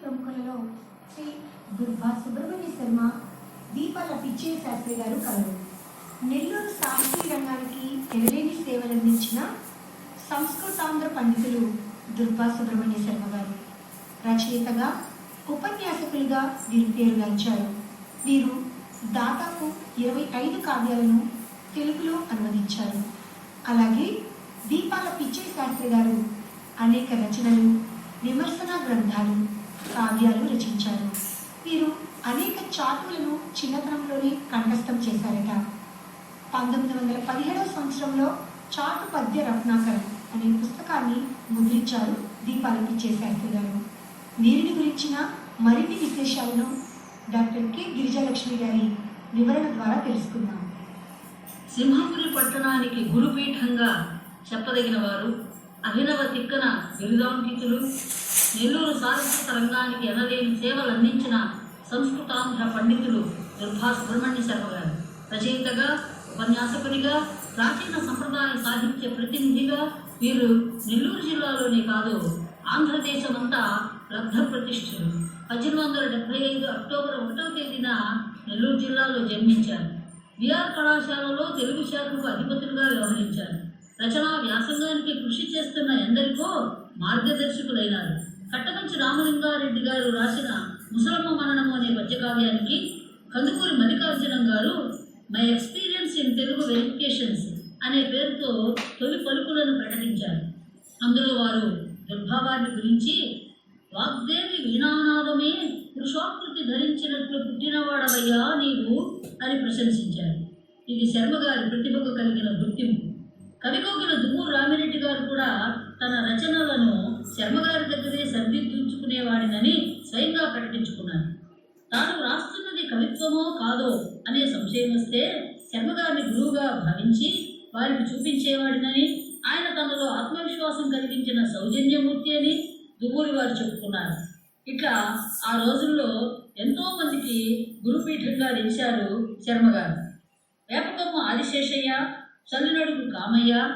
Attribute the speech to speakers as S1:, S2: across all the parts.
S1: ప్రముఖులలో శ్రీ దుర్భా సుబ్రహ్మణ్య శర్మ దీపాల పిచ్చే శాస్త్రి గారు కలరు. నెల్లూరు సాహితీ రంగానికి ఎనలేని సేవలందించిన సంస్కృతాంధ్ర పండితులు దుర్భా సుబ్రహ్మణ్య శర్మ గారు. రచయితగా ఉపన్యాసకులుగా వీరు పేరుగాంచారు వీరు దాదాపు ఇరవై ఐదు కావ్యాలను తెలుగులో అనువదించారు. అలాగే దీపాల పిచ్చే శాస్త్రి గారు అనేక రచనలు విమర్శనా గ్రంథాలు కావ్యాలు రచించారు. వీరు అనేక చాటులను చిన్నతనంలోనే కంఠస్థం చేశారట. పంతొమ్మిది వందల పదిహేడవ సంవత్సరంలో చాటు పద్య రత్నాకరం అనే పుస్తకాన్ని ముద్రించారు దీపాల చేశారు గారు వీరిని గురించిన మరిన్ని విశేషాలను డాక్టర్ కె. గిరిజాలక్ష్మి గారి వివరణ ద్వారా తెలుసుకుందాం.
S2: సింహపురి పట్టణానికి గురుపీఠంగా చెప్పదగిన వారు అభినవ తిక్కన బిరుదాంకితులు నెల్లూరు సారస్వత రంగానికి ఎనలేని సేవలు అందించిన సంస్కృతాంధ్ర పండితులు దుర్భా సుబ్రహ్మణ్య శర్మ గారు. రచయితగా ఉపన్యాసకునిగా ప్రాచీన సంప్రదాయ సాహిత్య ప్రతినిధిగా వీరు నెల్లూరు జిల్లాలోనే కాదు ఆంధ్రదేశమంతా లబ్ధ ప్రతిష్ఠలు. పద్దెనిమిది వందల డెబ్బై ఐదు అక్టోబర్ ఒకటో తేదీన నెల్లూరు జిల్లాలో జన్మించారు. విఆర్ కళాశాలలో తెలుగు శాఖకు అధిపతులుగా వ్యవహరించారు. రచనా వ్యాసంగానికి కృషి చేస్తున్న ఎందరికో మార్గదర్శకులైనారు. కట్టమంచి రామలింగారెడ్డి గారు రాసిన ముసలమ్మ మననము అనే పద్యకావ్యానికి Kandukuri Mallikarjunam garu my experience in Telugu verifications అనే పేరుతో తొలి పలుకులను ప్రకటించారు. అందులో వారు దుర్భావాన్ని గురించి వాగ్దేవి వీణానాదమే పురుషాకృతి ధరించినట్లు పుట్టినవాడవయ్యా నీవు అని ప్రశంసించారు. ఇది శర్మ గారి ప్రతిభకు కలిగిన గుర్తింపు. కవికోకిల దుమ్మూరు రామిరెడ్డి గారు కూడా తన రచనలను శర్మగారి దగ్గరే సరిదిద్దుకునేవాడినని స్వయంగా ప్రకటించుకున్నారు తాను రాస్తున్నది కవిత్వమో కాదో అనే సంశయం వస్తే శర్మగారిని గురువుగా భావించి వారికి చూపించేవాడినని ఆయన తనలో ఆత్మవిశ్వాసం కలిగించిన సౌజన్యమూర్తి అని దువ్వూరి వారు చెప్పుకున్నారు. ఇట్లా ఆ రోజుల్లో ఎంతో మందికి గురుపీఠంగా నిలిచారు శర్మగారు. వేపకొమ్మ ఆదిశేషయ్య చల్లినడుగు కామయ్య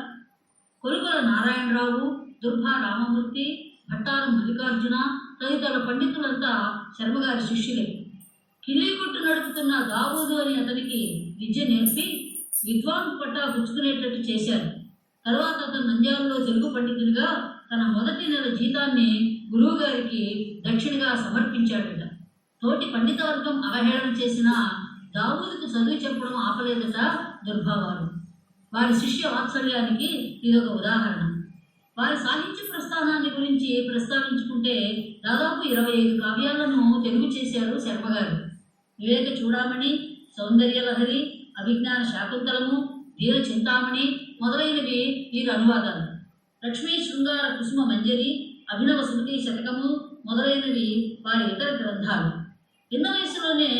S2: కొలుకుల నారాయణరావు దుర్భా రామమూర్తి భట్టారు మల్లికార్జున తదితర పండితులంతా శర్మగారి శిష్యులే. కిల్లి కొట్టు నడుపుతున్న దావూదు అని అతనికి విద్య నేర్పి విద్వాన్ పట్టా పుచ్చుకునేటట్టు చేశారు. తర్వాత అతను నంద్యాలలో తెలుగు పండితుడిగా తన మొదటి నెల జీతాన్ని గురువుగారికి దక్షిణగా సమర్పించాడట. తోటి పండితవర్గం అవహేళన చేసిన దావూదుకు చదువు చెప్పడం ఆపలేదట దుర్భావారు. వారి శిష్య వాత్సల్యానికి ఇదొక ఉదాహరణ. వారి సాహిత్య ప్రస్థానాన్ని గురించి ప్రస్తావించుకుంటే దాదాపు ఇరవై ఐదు కావ్యాలను తెలుగు చేశారు శర్మగారు వివేక చూడామణి సౌందర్య లహరి అభిజ్ఞాన శాకుంతలము వీర చింతామణి మొదలైనవి వీరి అనువాదాలు. లక్ష్మీ శృంగార కుసుమ మంజరి అభినవ స్మృతి శతకము మొదలైనవి వారి ఇతర గ్రంథాలు. చిన్న వయసులోనే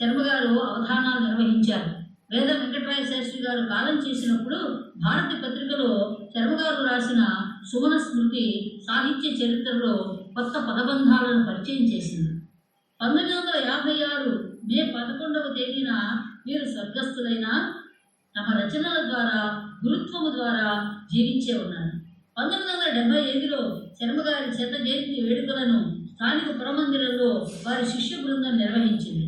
S2: శర్మగారు అవధానాలు నిర్వహించారు. వేద వెంకటరాయ శాస్త్రి గారు కాలం చేసినప్పుడు భారతి పత్రికలో శర్మగారు రాసిన సుమన స్మృతి సాహిత్య చరిత్రలో కొత్త పదబంధాలను పరిచయం చేసింది. పంతొమ్మిది వందల యాభై ఆరు మే పదకొండవ తేదీన వీరు స్వర్గస్థులైన తమ రచనల ద్వారా గురుత్వము ద్వారా జీవించే ఉన్నారు. పంతొమ్మిది వందల డెబ్బై ఐదులో శర్మగారి శత జయంతి వేడుకలను స్థానిక పురమందిరంలో వారి శిష్య బృందం నిర్వహించింది.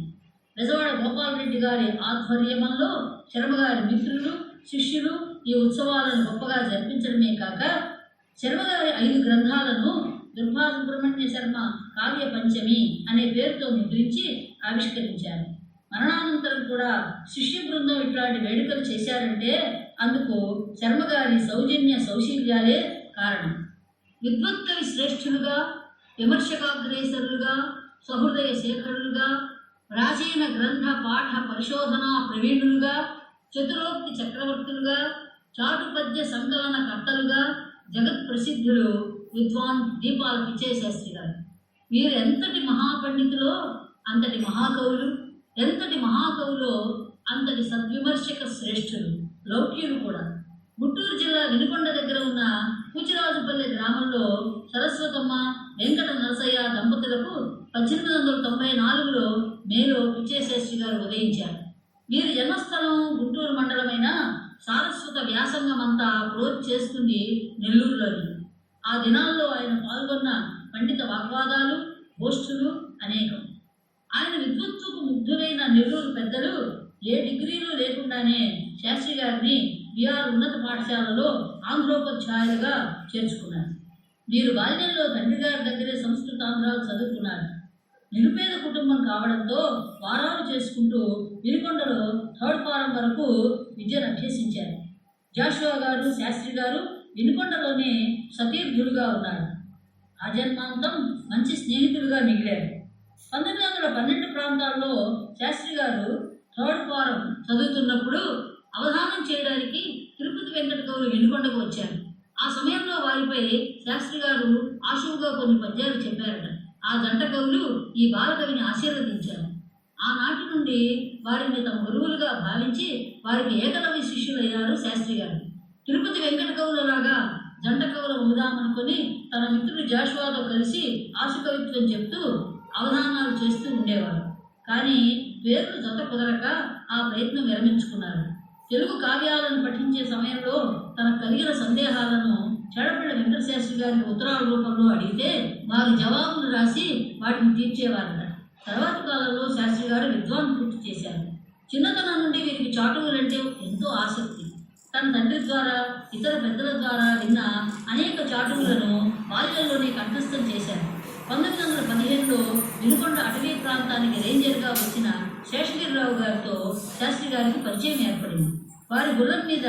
S2: బెజవాడ గోపాలరెడ్డి గారి ఆధ్వర్యంలో శర్మగారి మిత్రులు శిష్యులు ఈ ఉత్సవాలను గొప్పగా జరిపించడమే కాక శర్మగారి ఐదు గ్రంథాలను దుర్భా సుబ్రహ్మణ్య శర్మ కావ్య పంచమి అనే పేరుతో ముద్రించి ఆవిష్కరించారు. మరణానంతరం కూడా శిష్య బృందం ఇట్లాంటి వేడుకలు చేశారంటే అందుకు శర్మగారి సౌజన్య సౌశీల్యాలే కారణం. విద్వత్కవి శ్రేష్ఠులుగా విమర్శకాగ్రేసరులుగా సహృదయ శేఖరులుగా ప్రాచీన గ్రంథ పాఠ పరిశోధనా ప్రవీణులుగా చతురోక్తి చక్రవర్తులుగా చాటు పద్య సంకలన కర్తలుగా జగత్ ప్రసిద్ధులు విద్వాన్ దీపాల పిచ్చేశాస్త్రి గారు వీరు ఎంతటి మహాపండితులో అంతటి మహాకవులు ఎంతటి మహాకవులో అంతటి సద్విమర్శక శ్రేష్ఠులు లౌక్యులు కూడా. గుంటూరు జిల్లా వినుకొండ దగ్గర ఉన్న కూచిరాజుపల్లి గ్రామంలో సరస్వతమ్మ వెంకట నరసయ్య దంపతులకు పద్దెనిమిది వందల తొంభై నాలుగులో మేలో పిచ్చేశాస్త్రి గారు ఉదయించారు. వీరి జన్మస్థలం గుంటూరు మండలమైన సారస్వత వ్యాసంగం అంతా క్లోజ్ చేస్తుంది నెల్లూరులోని. ఆ దినాల్లో ఆయన పాల్గొన్న పండిత వాగ్వాదాలు గోష్ఠులు అనేకం. ఆయన విద్వత్తుకు ముగ్ధులైన నెల్లూరు పెద్దలు ఏ డిగ్రీలు లేకుండానే శాస్త్రి గారిని బీఆర్ ఉన్నత పాఠశాలలో ఆంధ్రోపాధ్యాయులుగా చేర్చుకున్నారు. వీరు బాల్యంలో తండ్రి గారి దగ్గరే సంస్కృత ఆంధ్రాలు చదువుకున్నారు. నిరుపేద కుటుంబం కావడంతో వారాలు చేసుకుంటూ వినుకొండలో థర్డ్ ఫారం వరకు విద్యను అభ్యసించారు. జాషువా గారు శాస్త్రి గారు వినుకొండలోనే సతీర్థులుగా ఉన్నారు. ఆజన్మాంతం మంచి స్నేహితులుగా మిగిలారు. పంతొమ్మిది వందల పన్నెండు ప్రాంతాల్లో శాస్త్రి గారు థర్డ్ ఫారం చదువుతున్నప్పుడు అవధానం చేయడానికి తిరుపతి వెంకట గౌరు వినుకొండకు వచ్చారు. ఆ సమయంలో వారిపై శాస్త్రి గారు ఆశువుగా కొన్ని పద్యాలు చెప్పారట. ఆ గంట కవులు ఈ బాలకవిని ఆశీర్వదించారు. ఆనాటి నుండి వారిని తమ గురువులుగా భావించి వారికి ఏకలవ్య శిష్యులయ్యారు శాస్త్రి గారు. తిరుపతి వెంకట కవులలాగా జంట కవులు ఉందామనుకుని తన మిత్రుడు జాషువాతో కలిసి ఆశుకవిత్వం చెప్తూ అవధానాలు చేస్తూ ఉండేవారు. కానీ పేర్లు జత కుదరక ఆ ప్రయత్నం విరమించుకున్నారు. తెలుగు కావ్యాలను పఠించే సమయంలో తనకు కలిగిన సందేహాలను చెడపల్లి వెంకటశాస్త్రి గారికి ఉత్తరాల రూపంలో అడిగితే వారి జవాబులు రాసి వాటిని తీర్చేవారట. తర్వాత కాలంలో శాస్త్రి గారు విద్వాన్ పూర్తి చేశారు. చిన్నతనం నుండి వీరికి చాటువులంటే ఎంతో ఆసక్తి. తన తండ్రి ద్వారా ఇతర పెద్దల ద్వారా విన్న అనేక చాటువులను బాల్యంలోనే కంఠస్థం చేశారు. పంతొమ్మిది వందల పదిహేనులో వినుకొండ అటవీ ప్రాంతానికి రేంజర్గా వచ్చిన శేషగిరిరావు గారితో శాస్త్రి గారికి పరిచయం ఏర్పడింది. వారి గుర్రం మీద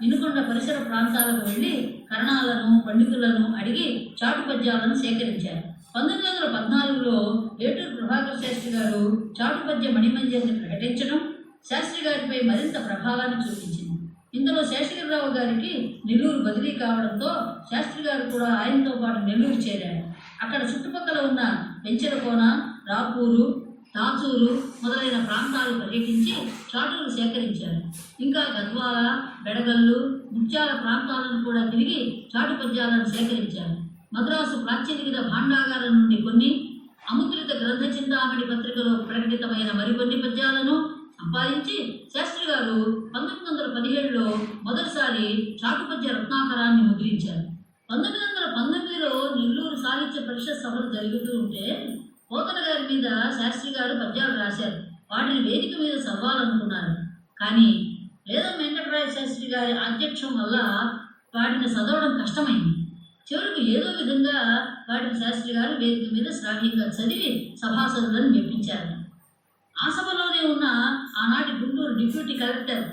S2: వినుకొండ పరిసర ప్రాంతాలకు వెళ్ళి కరణాలను పండితులను అడిగి చాటు పద్యాలను సేకరించారు. పంతొమ్మిది వందల పద్నాలుగులో ఏటూరు ప్రభాకర్ శాస్త్రి గారు చాటుపద్య మణిమంజరిని ప్రకటించడం శాస్త్రి గారిపై మరింత ప్రభావాన్ని చూపించింది. ఇందులో శేషగిరిరావు గారికి నెల్లూరు బదిలీ కావడంతో శాస్త్రి గారు కూడా ఆయనతో పాటు నెల్లూరు చేరారు. అక్కడ చుట్టుపక్కల ఉన్న పెంచెలకోన రాపూరు తాచూరు మొదలైన ప్రాంతాలు పర్యటించి చాటులు సేకరించారు. ఇంకా గద్వాల బెడగల్లు ముత్యాల ప్రాంతాలను కూడా తిరిగి చాటు పద్యాలను సేకరించారు. మద్రాసు ప్రాచ్యలిఖిత భాండాగారం నుండి కొన్ని అముద్రిత గ్రంథ చింతామణి పత్రికలో ప్రకటితమైన మరికొన్ని పద్యాలను సంపాదించి శాస్త్రి గారు పంతొమ్మిది వందల పదిహేడులో మొదటిసారి చాటుపద్య రత్నాకరాన్ని ముద్రించారు. పంతొమ్మిది వందల పంతొమ్మిదిలో నెల్లూరు సాహిత్య పరిషత్ సభలు జరుగుతూ ఉంటే పోతన గారి మీద శాస్త్రి గారు పద్యాలు రాశారు. వాటిని వేదిక మీద చదవాలనుకున్నారు. కానీ వేదం వెంకటరాయ శాస్త్రి గారి అధ్యక్షం వల్ల వాటిని చదవడం కష్టమైంది. చివరికి ఏదో విధంగా వాటిని శాస్త్రి గారు వేదిక మీద శ్రావ్యంగా చదివి సభాసదులను మెప్పించారు. ఆ సభలోనే ఉన్న ఆనాటి గుంటూరు డిప్యూటీ కలెక్టర్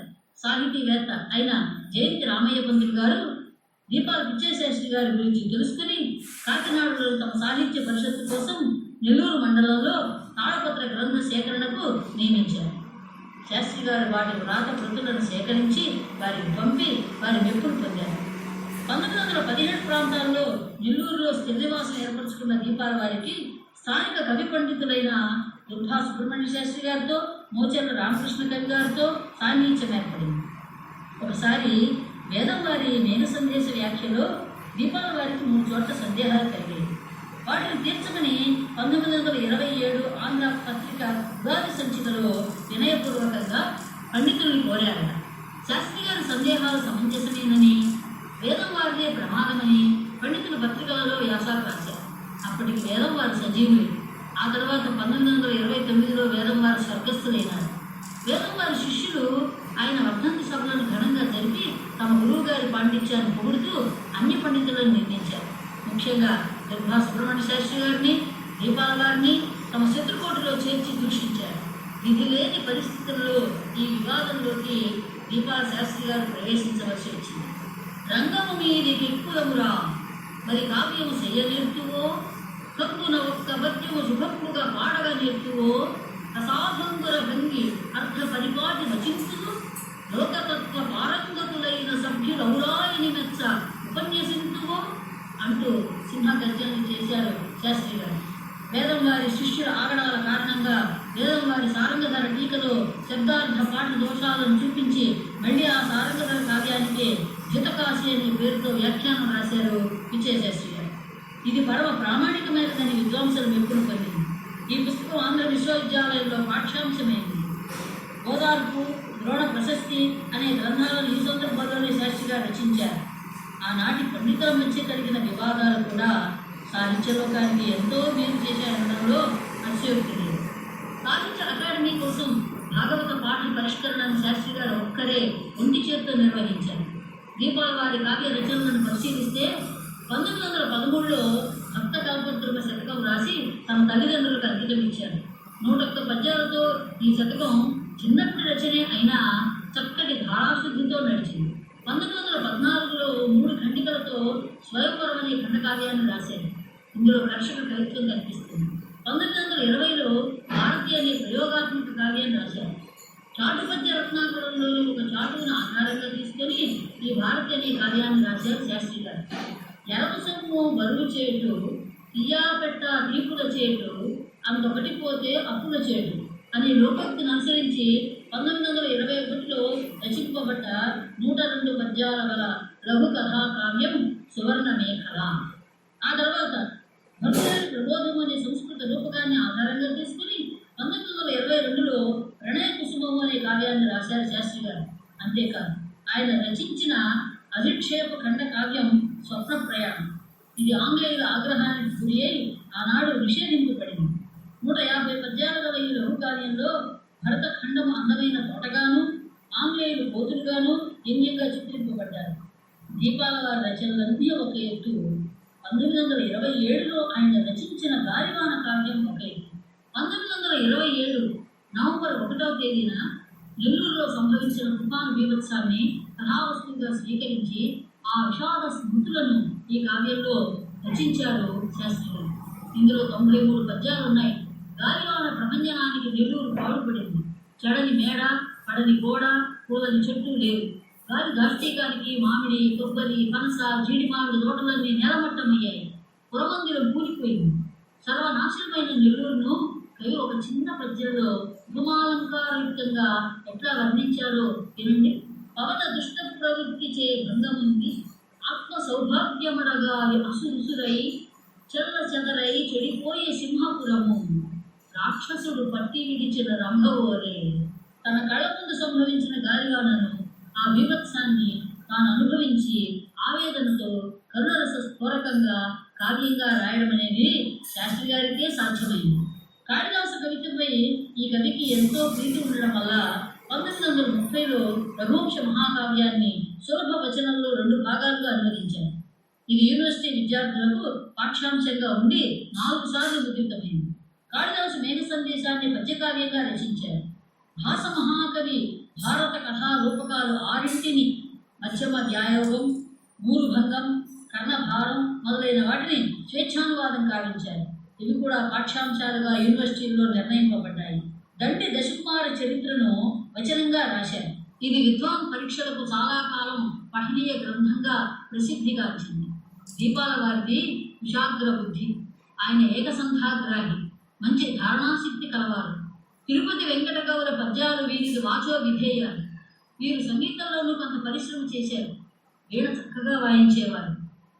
S2: సాహితీవేత్త అయిన జయంతి రామయ్య పంతులు గారు దీపాల పిచ్చేశాస్త్రి గారి గురించి తెలుసుకుని కాకినాడలో తమ సాహిత్య పరిషత్తు కోసం నెల్లూరు మండలంలో తాళపత్ర గ్రంథ సేకరణకు నియమించారు. శాస్త్రి గారు వాటి వ్రాత కృతులను సేకరించి వారికి పంపి వారి మెప్పులు పొందారు. పంతొమ్మిది వందల పదిహేడు ప్రాంతాల్లో నెల్లూరులో స్థిర ఏర్పరచుకున్న దీపాల వారికి స్థానిక కవి పండితులైన దుర్భా సుబ్రహ్మణ్య శాస్త్రి గారితో మోచర్ల రామకృష్ణ కవి గారితో సాన్నిహిత్యం ఏర్పడింది. ఒకసారి వేదం వారి మేన సందేశ వ్యాఖ్యలో దీపాల వారికి మూడు చోట్ల సందేహాలు కలిగాయి. వాటిని తీర్చమని పంతొమ్మిది వందల ఇరవై ఏడు ఆంధ్ర పత్రిక ఉగాది సంచికలో వినయపూర్వకంగా పండితుల్ని కోరారట. శాస్త్రి గారి సందేహాలు సమంజసమేనని వేదం ప్రమాదమని పండితుల పత్రికలలో వ్యాసాలు రాశారు. అప్పటికి వేదం వారు సజీవులు. ఆ తర్వాత పంతొమ్మిది వందల ఇరవై తొమ్మిదిలో వేదం వారు స్వర్గస్థులైనారు. వేదం వారి శిష్యులు ఆయన వర్ధంతి సభలను ఘనంగా జరిపి తమ గురువు గారి పాండిత్యాన్ని పొగుడుతూ అన్ని పండితులను నిర్ణయించారు. ముఖ్యంగా దుర్భా సుబ్రహ్మణ్య శాస్త్రి గారిని దీపాల గారిని తమ శత్రుకోటలో చేర్చి దూషించారు. విధి లేని పరిస్థితుల్లో ఈ వివాదంలోకి దీపాల శాస్త్రి గారు ప్రవేశించవలసి వచ్చింది. రంగము మీది ఎక్కువమురా మరి కావ్యము చెయ్యనేర్చువో కప్పున ఒక్క పద్యము సుభక్కుగా పాడగ నేర్చువో అసాధంకుర భంగి అర్థ పరిపాటి రచించును లోకతత్వ పారంగతులైన సభ్యులౌరాయిని మెచ్చ ఉపన్యసింతువో? అంటూ సింహగర్జనలు చేశారు శాస్త్రి గారు. వేదం వారి శిష్యుల ఆగడాల కారణంగా వేదం వారి సారంగధర టీకలో శబ్దార్థ పాఠ దోషాలను చూపించి మళ్ళీ ఆ సారంగధర కావ్యానికి జితకాశి అనే పేరుతో వ్యాఖ్యానం రాశారు విజయశాస్త్రి గారు. ఇది పరమ ప్రామాణికమైనదని విద్వాంసులు మెప్పును పొందింది. ఈ పుస్తకం ఆంధ్ర విశ్వవిద్యాలయంలో పాఠ్యాంశమైంది ఓదార్పు ద్రోణ ప్రశస్తి అనే గ్రంథాలను ఈ సందర్భంలోనే శాస్త్రిగా రచించారు. ఆనాటి పండితుల మధ్య కలిగిన వివాదాలు కూడా సాహిత్య లోకానికి ఎంతో మేలు చేశారనడంలో వచ్చాడు లేదు. సాహిత్య అకాడమీ కోసం భాగవత పాఠ పరిష్కరణను శాస్త్రి గారు ఒక్కరే ఒంటి చేత్తో నిర్వహించారు. దీపాల వారి కావ్య రచనలను పరిశీలిస్తే పంతొమ్మిది వందల పదమూడులో భక్త కల్పద్రుమ శతకం రాసి తమ తల్లిదండ్రులకు అంకితం ఇచ్చారు నూట ఒక్క పద్యాలతో ఈ శతకం చిన్నప్పటి రచనే అయినా చక్కటి ధారాశుద్ధితో నడిచింది. పంతొమ్మిది వందల పద్నాలుగులో మూడు ఖండికలతో స్వయంవరం అనే ఖండకావ్యాన్ని రాశారు. ఇందులో కర్షక కవిత్వం కనిపిస్తుంది. పంతొమ్మిది వందల ఇరవైలో భారతీయ అనే ప్రయోగాత్మక కావ్యాన్ని రాశారు. చాటుపత్య రత్నాకరంలోని ఒక చాటును ఆధారంగా తీసుకొని ఈ భారతీయ అనే కావ్యాన్ని రాశారు శాస్త్రి గారు బరువు చేయటం ఇయ్యా దీపుల చేయటం అంతొకటి పోతే అప్పుల చేయటం అనే లోకోక్తిని అనుసరించి పంతొమ్మిది వందల ఇరవై ఒకటిలో రచింపబడ్డ నూట రెండు పద్యాల గల లఘు కథా కావ్యం సువర్ణ ఆ తర్వాత భక్తుల ప్రబోధం అనే సంస్కృత రూపకాన్ని ఆధారంగా తీసుకుని పంతొమ్మిది వందల ఇరవై రెండులో ప్రణయ కుసుమము అనే కావ్యాన్ని రాశారు శాస్త్రి గారు. అంతేకాదు ఆయన రచించిన అధిక్షేప ఖండ కావ్యం స్వప్న ప్రయాణం ఇది ఆంగ్లేయుల ఆగ్రహానికి గురి అయి ఆనాడు నిషేధింపబడింది. నూట యాభై పద్యాల గల ఈ లఘు కావ్యంలో భరత ఖండము అందమైన తోటగాను ఆంగ్లేయులు కోతులుగాను వ్యంగ్యంగా చిత్రింపబడ్డారు. దీపాల వారి రచనలన్నీ ఒక ఎత్తు. పంతొమ్మిది వందల ఇరవై ఏడులో ఆయన రచించిన గాలివాన కావ్యం ఒక ఎత్తు. పంతొమ్మిది వందల ఇరవై ఏడు నవంబర్ ఒకటవ తేదీన నెల్లూరులో సంభవించిన తుఫాను బీభత్సాన్ని కథావస్తువుగా స్వీకరించి ఆ విషాద స్మృతులను ఈ కావ్యంలో రచించారు శాస్త్రి ఇందులో తొంభై మూడు పద్యాలు ఉన్నాయి. గాలివాన ప్రపంచనానికి నెల్లూరు పాడుపడింది. చెడని మేడ పడని గోడ పూలని చెట్టు లేవు. గాలి దాష్టీకానికి మామిడి కొబ్బరి పనస జీడిమామిడి తోటలన్నీ నేలమట్టమయ్యాయి. పురమందిరం కూలిపోయింది. సర్వనాశనమైన నెల్లూరును కవి ఒక చిన్న పద్యంలో ఉపమాలంకారయుక్తంగా ఎట్లా వర్ణించారో వినండి. పవన దుష్ట ప్రవృత్తి చే భంగముంది. ఆత్మ సౌభాగ్యమడగాలి అసురుసురై చెల్ల చెదరై చెడిపోయే సింహపురము. రాక్షసుడు పట్టి విడిచిన రంభవోరే తన కళ్ళ ముందు సంభవించిన గాలివానను ఆ బీభత్సాన్ని తాను అనుభవించి ఆవేదనతో కరుణరస స్ఫోరకంగా కావ్యంగా రాయడం అనేది శాస్త్రి గారికే సాధ్యమైంది. కాళిదాసు కవితపై ఈ కవికి ఎంతో ప్రీతి ఉండడం వల్ల పంతొమ్మిది వందల ముప్పైలో రఘువంశ మహాకావ్యాన్ని సులభ వచనంలో రెండు భాగాలుగా అనువదించారు. ఇది యూనివర్సిటీ విద్యార్థులకు పాఠ్యాంశంగా ఉండి నాలుగు సార్లు ముద్రితమైంది కాళిదాసు మేఘ సందేశాన్ని పద్యకావ్యంగా రచించారు. భాస మహాకవి భారత కథా రూపకాలు ఆరింటిని మధ్యమ ధ్యాయోగం మూరుభంగం కర్ణభారం మొదలైన వాటిని స్వేచ్ఛానువాదం కావించారు. ఇవి కూడా పాఠ్యాంశాలుగా యూనివర్సిటీల్లో నిర్ణయింపబడ్డాయి. దండి దశకుమార చరిత్రను వచనంగా రాశారు. ఇది విద్వాన్ పరీక్షలకు చాలా కాలం పఠనీయ గ్రంథంగా ప్రసిద్ధిగాంచింది దీపాల వారిది కుశాగ్ర బుద్ధి ఆయన ఏకసంధాగ్రాహి మంచి ధారణాశక్తి కలవారు. తిరుపతి వెంకట గౌర పద్యాలు వీరికి వాచో విధేయాలు వీరు సంగీతంలోనూ కొంత పరిశ్రమ చేశారు. వీణ చక్కగా వాయించేవారు.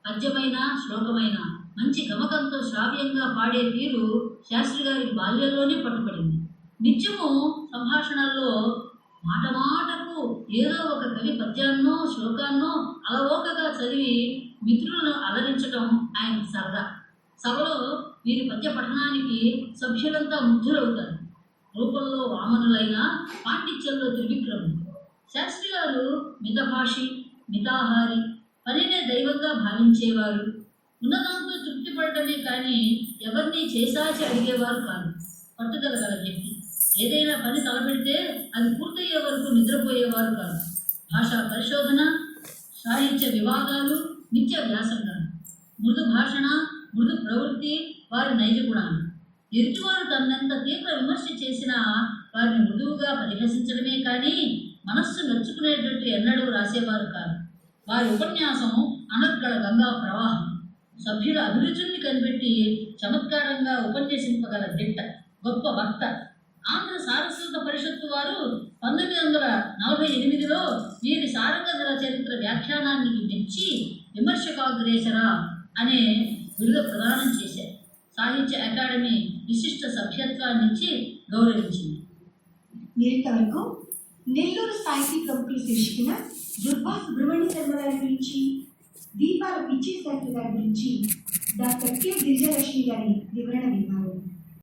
S2: పద్యమైన శ్లోకమైన. మంచి గమకంతో శ్రావ్యంగా పాడే తీరు శాస్త్రి గారి బాల్యంలోనే పట్టుబడింది. నిత్యము సంభాషణల్లో మాట మాటకు ఏదో ఒక కవి పద్యాన్నో శ్లోకాన్నో అలవోకగా చదివి మిత్రులను అలరించడం ఆయన సరదా. సభలో వీరి పద్య పఠనానికి సభ్యులంతా ముగ్ధులవుతారు. రూపంలో వామనులైన పాండిత్యంలో త్రివిక్రములు శాస్త్రి గారు మితభాషి మితాహారి పనినే దైవంగా భావించేవారు. ఉన్నదాంతో తృప్తి పడటమే కానీ ఎవరిని చేసాచి అడిగేవారు కాదు. పట్టుదల గల వ్యక్తి. ఏదైనా పని తలపెడితే అది పూర్తయ్యే వరకు నిద్రపోయేవారు కాదు. భాషా పరిశోధన సాహిత్య వివాదాలు నిత్య వ్యాసంగాలు. మృదు భాషణ మృదు ప్రవృత్తి వారి నైజ గుణాలు. ఎదుటివారు తనంత తీవ్ర విమర్శ చేసినా వారిని మృదువుగా పరిహసించడమే కానీ మనస్సు నొచ్చుకునేటట్టు ఎన్నడూ రాసేవారు కాదు. వారి ఉపన్యాసం అనర్గళ గంగా ప్రవాహం. సభ్యుల అభిరుచుల్ని కనిపెట్టి చమత్కారంగా ఉపన్యసింపగల దిట్ట గొప్ప వక్త. ఆంధ్ర సారస్వత పరిషత్తు వారు పంతొమ్మిది వందల నలభై ఎనిమిదిలో వీరి సారంగధర చరిత్ర వ్యాఖ్యానాన్ని మెచ్చి విమర్శకాగ్రేసర అనే బిరుదు ప్రదానం చేశారు. సాహిత్య అకాడమీ విశిష్ట సభ్యత్వాన్ని ఇచ్చి గౌరవించింది.
S1: మీరింతవరకు నెల్లూరు సాహితీ ప్రముఖులు శీర్షికన దుర్భా సుబ్రహ్మణ్య శర్మ గారి గురించి దీపాలు పిచ్చి శాస్త్రి గారి గురించి డాక్టర్ కె. గిరిజలక్ష్మి గారి వివరణ విన్నారు.